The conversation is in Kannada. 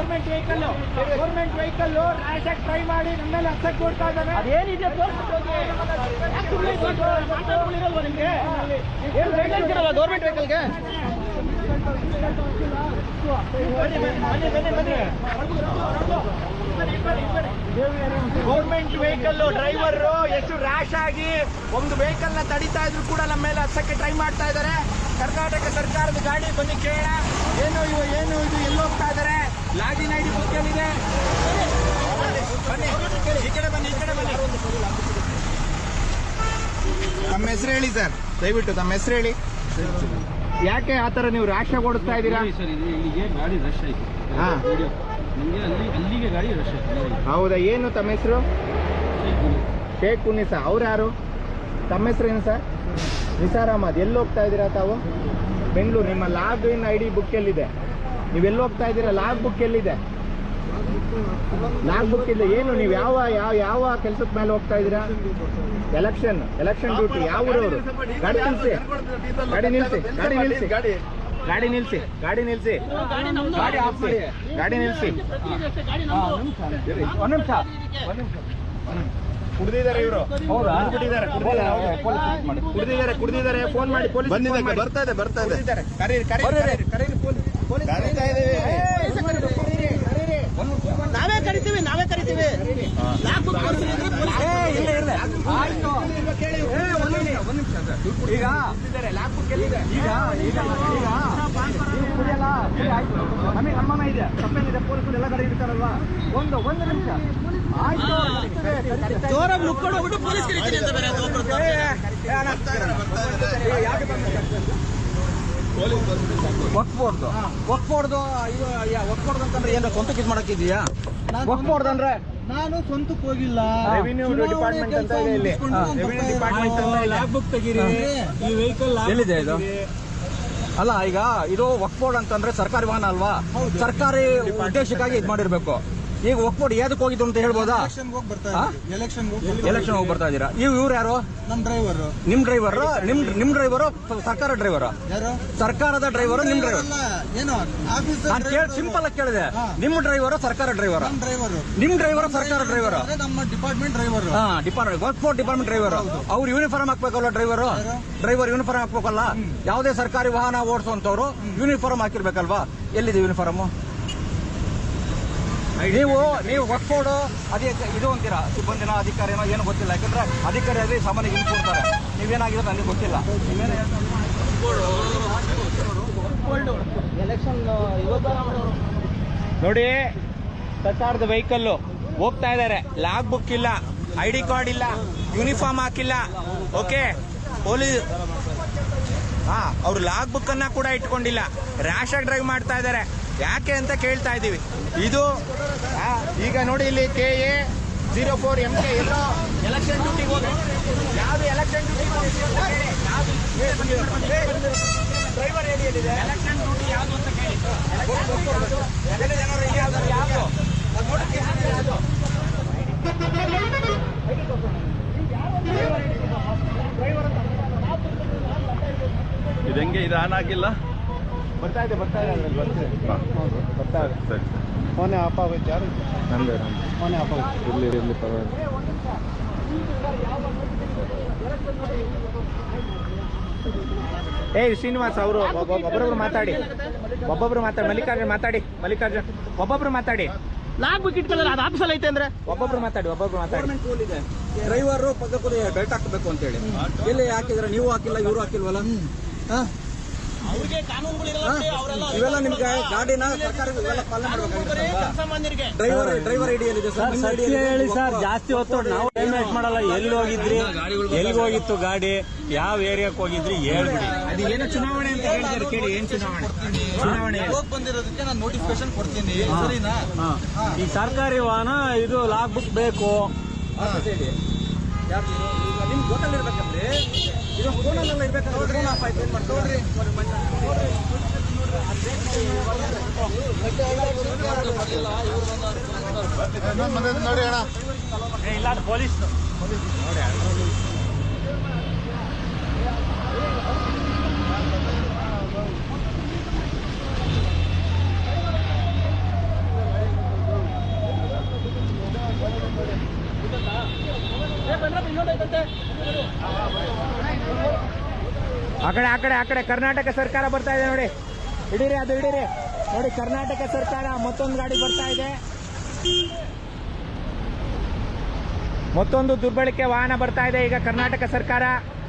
Government vehicle government vehicle rash ಆಗಿ ಟ್ರೈ ಮಾಡಿ ನಮ್ಮ ಮೇಲೆ ಹತ್ತಕ್ಕೆ ಕೊಡ್ತಾ ಇದ್ದಾರೆ ಅದೇನಿದೆ ಗೌರ್ಮೆಂಟ್ ವೆಹಿಕಲ್ಗೆ? ಗೌರ್ಮೆಂಟ್ ವೆಹಿಕಲ್ ಡ್ರೈವರ್ ಎಷ್ಟು ರ್ಯಾಶ್ ಆಗಿ ಒಂದು ವೆಹಿಕಲ್ನ ತಡಿತಾ ಇದ್ರು ಕೂಡ ನಮ್ಮ ಮೇಲೆ ಹತ್ತಕ್ಕೆ ಟ್ರೈ ಮಾಡ್ತಾ ಇದ್ದಾರೆ. ಕರ್ನಾಟಕ ಸರ್ಕಾರದ ಗಾಡಿ ಬಂದು ಕೇಳ. ಏನು ಇವು ಏನು ಇದು ಎಲ್ಲೋಗ್ತಾ ಇದ್ದಾರೆ ಲಾಗಿನ್ ಐಡಿ ಬುಕ್ ಏನಿದೆ ಬನ್ನಿ ಈ ಕಡೆ ಬನ್ನಿ ಈ ಕಡೆ ಬನ್ನಿ. ತಮ್ಮ ಹೆಸರು ಹೇಳಿ ಸರ್ ದಯವಿಟ್ಟು ತಮ್ಮ ಹೆಸರು ಹೇಳಿ. ಯಾಕೆ ಆ ಥರ ನೀವು ರಾಶ ಓಡಿಸ್ತಾ ಇದ್ದೀರಾ? ಸರ್ ಇದು ಇಲ್ಲಿಗೆ ಗಾಡಿ ರಶ್ ಆಯ್ತು. ಹಾ. ವಿಡಿಯೋ ನಿಮಗೆ ಅಲ್ಲಿ ಅಲ್ಲಿಗೆ ಗಾಡಿ ರಶ್ ಆಯ್ತು ಹೌದಾ ಏನು ತಮ್ಮ ಹೆಸರು? ಶೇಖ್ ಉನ್ನಿಸಾ ಅವ್ರು ಯಾರು? ತಮ್ಮ ಹೆಸರು ಏನು ಸರ್? ನಿಸಾರ್ ಅಹಮದ್. ಎಲ್ಲಿ ಹೋಗ್ತಾ ಇದ್ದೀರಾ ತಾವು? ಬೆಂಗಳೂರು ನಿಮ್ಮ login in I D book ಎಲ್ಲಿದೆ? ನೀವೆಲ್ಲಿ ಹೋಗ್ತಾ ಇದ್ದೀರಾ? ಲಾಗ್ ಬುಕ್ ಎಲ್ಲಿದೆ? ಲಾಗ್ ಬುಕ್ ಇಲ್ಲ ಏನು ನೀವು ಯಾವ ಯಾವ ಯಾವ ಕೆಲಸದ ಮೇಲೆ ಹೋಗ್ತಾ ಇದ್ದೀರಾ? ಎಲೆಕ್ಷನ್ ಎಲೆಕ್ಷನ್ ಡ್ಯೂಟಿ ಯಾವ ಊರವರು? ಗಾಡಿ ನಿಲ್ಸಿ. ಗಾಡಿ ನಿಲ್ಸಿ ಗಾಡಿ ನಿಲ್ಸಿ. ಗಾಡಿ ಗಾಡಿ ನಿಲ್ಸಿ ಗಾಡಿ ನಿಲ್ಸಿ. ಗಾಡಿ ಆಫ್ ಮಾಡಿ. ಗಾಡಿ ನಿಲ್ಸಿ. ಒಂದ್ ನಿಮಿಷ. ಕುಡ್ದಿದ್ದಾರೆ ಇವರು. ಹೌದಾ? ಕುಡಿದಿದ್ದಾರೆ ಕುಡ್ದಿದ್ದಾರೆ. ಕುಡ್ದಿದ್ದಾರೆ ಫೋನ್ ಮಾಡಿ ಪೊಲೀಸ್ ಬರ್ತಾ ಇದೆ ಬರ್ತಾ ಇದೆ. ಕುಡ್ದಿದ್ದಾರೆ ಕರೀರಿ ಕರೀರಿ ಕರೀರಿ ಪೊಲೀಸ್. ನಾವೇ ಕರಿತೀವಿ ನಾವೇ ಕರಿತೀವಿ ಲಾಕ್ ಬುಕ್ ಕೊಡ್ತೀನಿ ಅಂದ್ರೆ ಪೊಲೀಸ್ ಇಲ್ಲ ಇಲ್ಲ ಆಯ್ತು ಏ, ಒಂದ್ ನಿಮಿಷ, ಒಂದ್ ನಿಮಿಷ ಸರ್. ಈಗ ಲ್ಯಾಬ್ ಬುಕ್ ಎಲ್ಲಿದೆ ಈಗ ಈಗ ಈಗ ನೀವು ಕುಡಿಯಲ್ಲ ಕುಡಿ ಆಯ್ತು ನಮಗೆ ಅನುಮಾನ ಇದೆ ತಪ್ಪೇನಿದೆ ಪೊಲೀಸರು ಎಲ್ಲ ಕಡೆ ಇರ್ತಾರಲ್ವಾ ಒಂದು ಒಂದು ನಿಮಿಷ ಆಯ್ತು ಕರಿತೇವೆ, ಕರಿತೇವೆ. ಜೋರಾಗಿ ಮುಕ್ಕೊಂಡು ಹೋಗ್ಬಿಟ್ಟು ಪೊಲೀಸ್ ಕರಿತೀನಿ ಅಂತ ಬೇರೆ ಅದು ಒಬ್ರು ಏ, ಏ, ಅಣ್ಣ. ಏ, ಯಾಕೆ ಬಂದ್ಬಿಟ್ಟು ವರ್ಕ್ ಒಕ್ಬೋರ್ದು ಅಂತಂದ್ರೆ ಏನು ಸ್ವಂತಕ್ಕೆ ಇದು ಮಾಡಕ್ಕಿದೆಯಾ? ಅಂದ್ರೆ? ನಾನು ಸ್ವಂತಕ್ಕೆ ಹೋಗಿಲ್ಲ. ರೆವಿನ್ಯೂ ಡಿಪಾರ್ಟ್ಮೆಂಟ್ ಅಂತ ಇದೆ ಇಲ್ಲಿ. ರೆವಿನ್ಯೂ ಡಿಪಾರ್ಟ್ಮೆಂಟ್ ಅಂತ ಇದೆ. ಬುಕ್ ತೆಗೀರಿ. ಈ ವೆಹಿಕಲ್ ಎಲ್ಲಿದೆ ಇದು? ಅಲ್ಲ ಈಗ ಇದು ಬೋರ್ಡ್ ಅಂತಂದ್ರೆ ಸರ್ಕಾರಿ ವಾಹನ ಅಲ್ವಾ? ಸರ್ಕಾರಿ ಉದ್ದೇಶಕ್ಕಾಗಿ ಇದು ಮಾಡಿರ್ಬೇಕು. ಈಗ ಒಕ್ಬೋರ್ಡ್ ಯಾವ್ದಕ್ಕೆ ಹೋಗಿದ್ದು ಅಂತ ಹೇಳ್ಬೋದಾ ಎಲೆಕ್ಷನ್ ಹೋಗಿ ಬರ್ತಾ ಇದೀರಾ ಇದ್ದೀರಾ ಇವ್ ಇವ್ರು ಯಾರು ನಮ್ ಡ್ರೈವರ್ ನಿಮ್ ಡ್ರೈವರ್ ನಿಮ್ ನಿಮ್ ಡ್ರೈವರ್ ಸರ್ಕಾರ ಡ್ರೈವರ್ ಸರ್ಕಾರದ ಡ್ರೈವರ್ ನಿಮ್ ಡ್ರೈವರ್ ಏನು ನಾನು ಕೇಳಿ ಸಿಂಪಲ್ ಆಗಿ ಕೇಳಿದೆ. ನಿಮ್ ಡ್ರೈವರ್ ಸರ್ಕಾರ ಡ್ರೈವರ್ ನಿಮ್ ಡ್ರೈವರ್ ಸರ್ಕಾರ ಡ್ರೈವರ್ ನಮ್ಮ ಡಿಪಾರ್ಟ್ಮೆಂಟ್ ಡ್ರೈವರ್ ಹಾ ಡಿಪಾರ್ಟ್ಮೆಂಟ್ ವರ್ಕ್ ಡಿಪಾರ್ಟ್ಮೆಂಟ್ ಡ್ರೈವರ್ ಅವ್ರು ಯೂನಿಫಾರ್ಮ್ ಹಾಕ್ಬೇಕಲ್ಲ ಡ್ರೈವರ್ ಡ್ರೈವರ್ ಯೂನಿಫಾರ್ಮ್ ಹಾಕ್ಬೇಕಲ್ಲ ಯಾವುದೇ ಸರ್ಕಾರಿ ವಾಹನ ಓಡಿಸುವಂತವ್ರು ಯೂನಿಫಾರ್ಮ್ ಹಾಕಿರ್ಬೇಕಲ್ವಾ ಎಲ್ಲಿದೆ ಯೂನಿಫಾರ್ಮ್ ನೀವು ನೀವು ಫೋರ್ಡ್ ಅದೇ ಇದು ಅಂತೀರಾ, ಸಿಬ್ಬಂದಿನ ಅಧಿಕಾರಿನೋ ಏನು ಗೊತ್ತಿಲ್ಲ, ಯಾಕಂದ್ರೆ ಅಧಿಕಾರಿ ಅದೇ ಸಾಮಾನ್ಯ ಹಿಂಗೆ ಕೊಡ್ತಾರೆ ನನಗೆ ಗೊತ್ತಿಲ್ಲ. ನೀವೇನು ನೋಡಿ ಸರ್ಕಾರದ ವೆಹಿಕಲ್ಲು ಹೋಗ್ತಾ ಇದ್ದಾರೆ. ಲಾಗ್ ಬುಕ್ ಇಲ್ಲ ಐ ಡಿ ಕಾರ್ಡ್ ಇಲ್ಲ ಯೂನಿಫಾರ್ಮ್ ಹಾಕಿಲ್ಲ. ಓಕೆ ಪೊಲೀಸ್ ಹಾ, ಅವ್ರು ಲಾಗ್ ಬುಕ್ ಅನ್ನ ಕೂಡ ಇಟ್ಕೊಂಡಿಲ್ಲ. ರ್ಯಾಶ್ ಆಗಿ ಡ್ರೈವ್ ಮಾಡ್ತಾ ಇದ್ದಾರೆ. ಯಾಕೆ ಅಂತ ಕೇಳ್ತಾ ಇದ್ದೀವಿ. ಇದು ಈಗ ನೋಡಿ ಇಲ್ಲಿ K A zero four M K yellow election ಡ್ಯೂಟಿಗೆ ಹೋಗಿ ಯಾವ್ದು ಎಲೆಕ್ಷನ್ ಡ್ರೈವರ್ ಏರಿಯಲ್ಲಿದೆ ಎಲೆಕ್ಷನ್ ಡ್ಯೂಟಿ ಯಾವುದು ಅಂತ ಕೇಳಿ. ಇದು ಹೆಂಗೆ ಇದು ಆನ್ ಆಗಿಲ್ಲ? ಬರ್ತಾ ಇದೆ ಬರ್ತಾ ಇದೆ ಬರ್ತಾ ಇದೆ. ಬರ್ತಾ ಇದೆ. ಸರಿ. ಫೋನೇ ಆಫ್ ಯಾರು? ನಂದೇ ಫೋನೇ ಆಫ್ ಆಗುತ್ತೆ ಇರ್ಲಿ ಇರ್ಲಿ ಪರವಾಗಿಲ್ಲ. ಏ ಶ್ರೀನಿವಾಸ್ ಅವರು ಒಬ್ಬೊಬ್ರು ಮಾತಾಡಿ. ಒಬ್ಬೊಬ್ರು ಮಾತಾಡಿ. ಮಲ್ಲಿಕಾರ್ಜುನ್ ಮಾತಾಡಿ. ಮಲ್ಲಿಕಾರ್ಜುನ್ ಒಬ್ಬೊಬ್ರು ಮಾತಾಡಿ. ಲಾಕ್ ಬುಕ್ ಇಟ್ಕೊಳ್ಳೋದು ಅದು ಆಫೀಸಲ್ಲಿ ಐತೆ ಅಂದ್ರೆ? ಒಬ್ಬೊಬ್ರು ಮಾತಾಡಿ ಒಬ್ಬೊಬ್ರು ಮಾತಾಡಿ. ರೂಲ್ ಇದೆ. ಡ್ರೈವರ್ ಪದ ಪದ ಬೆಲ್ಟ್ ಹಾಕಬೇಕು ಅಂತ ಹೇಳಿ ಎಲ್ಲಿ ಹಾಕಿದ್ರೆ ನೀವು ಹಾಕಿಲ್ಲ ಇವರು ಹಾಕಿಲ್ವಲ್ಲ? ಹಾ? ಇವೆಲ್ಲ ನಿಮ್ಗೆ ಗಾಡಿನ ಸರ್ಕಾರ ಇವೆಲ್ಲ ಪಾಲನೆ ಮಾಡ್ಬೇಕಾಗಿರುತ್ತಲ್ವಾ? ಸಾಮಾನ್ಯರಿಗೆ ಡ್ರೈವರ್ ಡ್ರೈವರ್ ಐಡಿ ಎಲ್ಲಿದೆ ಸರ್. ಐಡಿ ಹೇಳಿ ಸರ್ ಜಾಸ್ತಿ ಹೊತ್ತು ನಾವು ಪೇಮೆಂಟ್ ಮಾಡಲ್ಲ. ಎಲ್ಲಿ ಹೋಗಿದ್ರಿ? ಎಲ್ಲಿ ಹೋಗಿತ್ತು ಗಾಡಿ? ಯಾವ ಏರಿಯಾಕ್ ಹೋಗಿದ್ರಿ? ಹೇಳ್ಬಿಡಿ. ಅದು ಏನೋ ಚುನಾವಣೆ ಅಂತ ಹೇಳ್ತಾರೆ ಕೇಳಿ ಏನ್ ಚುನಾವಣೆ? ಚುನಾವಣೆ ಹೋಗಿ ಬಂದಿರೋದಕ್ಕೆ ನಾನು ನೋಟಿಫಿಕೇಶನ್ ಕೊಡ್ತೀನಿ. ಸರಿನಾ? ಈ ಸರ್ಕಾರಿ ವಾಹನ ಇದು ಲಾಗ್ ಬುಕ್. ಬೇಕು ನಿಮ್ಗೆ ಗೊತ್ತಲ್ಲಿರ್ಬೇಕಂದ್ರೆ ಇದು ಫೋನಲ್ಲೆಲ್ಲ ಇರ್ಬೇಕಂದ್ರೆ ಫೋನ್ ಆಫ್ ಆಯ್ತು. ಏನ್ ಮಾಡ್ತಾರೆ? ನೋಡಿ ಅಣ್ಣ. ಇಲ್ಲ ಪೊಲೀಸ್ ಆ ಕಡೆ, ಆ ಆ ಕಡೆ ಕರ್ನಾಟಕ ಸರ್ಕಾರ ಬರ್ತಾ ಇದೆ ನೋಡಿ. ಹಿಡೀರಿ ಅದು, ಹಿಡೀರಿ. ನೋಡಿ, ಕರ್ನಾಟಕ ಸರ್ಕಾರ ಮತ್ತೊಂದು ಗಾಡಿ ಬರ್ತಾ ಇದೆ. ಮತ್ತೊಂದು ದುರ್ಬಳಕೆ ವಾಹನ ಬರ್ತಾ ಇದೆ ಈಗ ಕರ್ನಾಟಕ ಸರ್ಕಾರ.